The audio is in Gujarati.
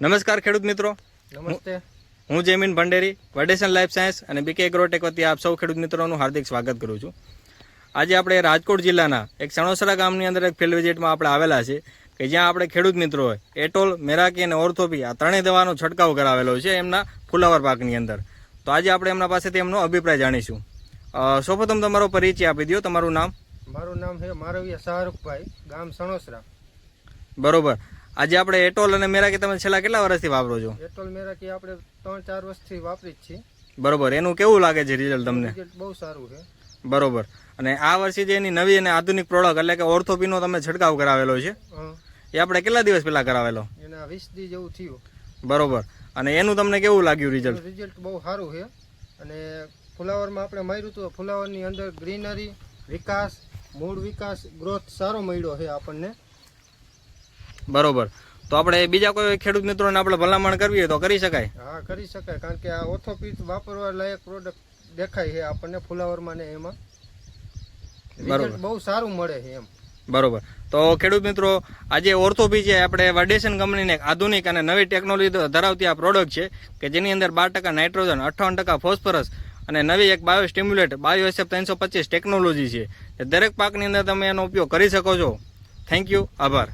નમસ્કાર ખેડૂત મિત્રો. નમસ્તે. હું જયમીન ભંડેરી વડેસન લાઈફ સાયન્સ અને બીકે એગ્રોટેક વતી આપ સૌ ખેડૂત મિત્રોનું હાર્દિક સ્વાગત કરું છું. આજે આપણે રાજકોટ જિલ્લાના એક સણોસરા ગામની અંદર એક ફિલ્ડ વિઝિટમાં આપણે આવેલા છે કે જ્યાં આપણે ખેડૂત મિત્રોએ એટોલ મેરાકી અને ઓર્થોપી આ ત્રણેય દવાનો છંટકાવ કરાવેલો છે એમના ફુલાવર પાકની અંદર. તો આજે આપણે એમના પાસેથી એમનો અભિપ્રાય જાણીશું. સૌપ્રથમ તમારો પરિચય આપી દો તમારું નામ? મારું નામ છે મારવિયા શાહરૂખભાઈ ગામ સણોસરા. બરોબર. આજે આપણે એટોલ અને મેરાકી તમે છેલ્લા કેટલા વર્ષથી વાપરો છો? એટોલ મેરાકી આપણે ત્રણ ચાર વર્ષથી વાપરી જ છીએ. બરોબર એનું કેવું લાગે છે રિઝલ્ટ તમને? બહુ સારું છે. બરોબર. અને આ વર્ષે જે એની નવી અને આધુનિક પ્રોડક્ટ એટલે કે ઓર્થોપીનો તમે છંટકાવ કરાવેલો છે? એ આપણે કેટલા દિવસ પહેલા કરાવેલો? એના વીસ દી જેવું થયું. બરોબર. અને એનું તમને કેવું લાગ્યું રિઝલ્ટ રિઝલ્ટ બહુ સારું છે. અને ફુલાવરમાં આપણે માર્યું હતું ફુલાવરની અંદર ગ્રીનરી વિકાસ મૂળ વિકાસ ગ્રોથ સારો મળ્યો છે આપણને. બરોબર. તો આપણે બીજા કોઈ ખેડૂત મિત્રોને આપણે ભલામણ કરવી હોય તો કરી શકાય. હા કરી શકાય. કારણ કે આ ઓથોપીસ વાપરવા લાયક પ્રોડક્ટ દેખાય છે આપણને ફુલાવરમાં ને એમાં. રિઝલ્ટ બહુ સારું મળે છે એમ. બરોબર. તો ખેડૂત મિત્રો આજે ઓર્થોપી છે આપણે વાડેશન કંપનીને આધુનિક અને નવી ટેકનોલોજી ધરાવતી આ પ્રોડક્ટ છે કે જેની અંદર બાર ટકા નાઇટ્રોજન અઠ્ઠાવન ટકા ફોસ્ફરસ અને નવી એક બાયો સ્ટિમ્યુલેટ બાયો એસએફ ત્રણસો પચીસ ટેકનોલોજી છે. દરેક પાકની અંદર તમે એનો ઉપયોગ કરી શકો છો. થેન્ક યુ આભાર.